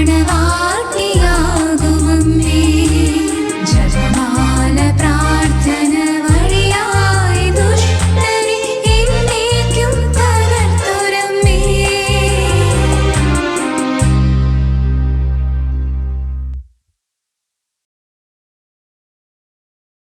கனவா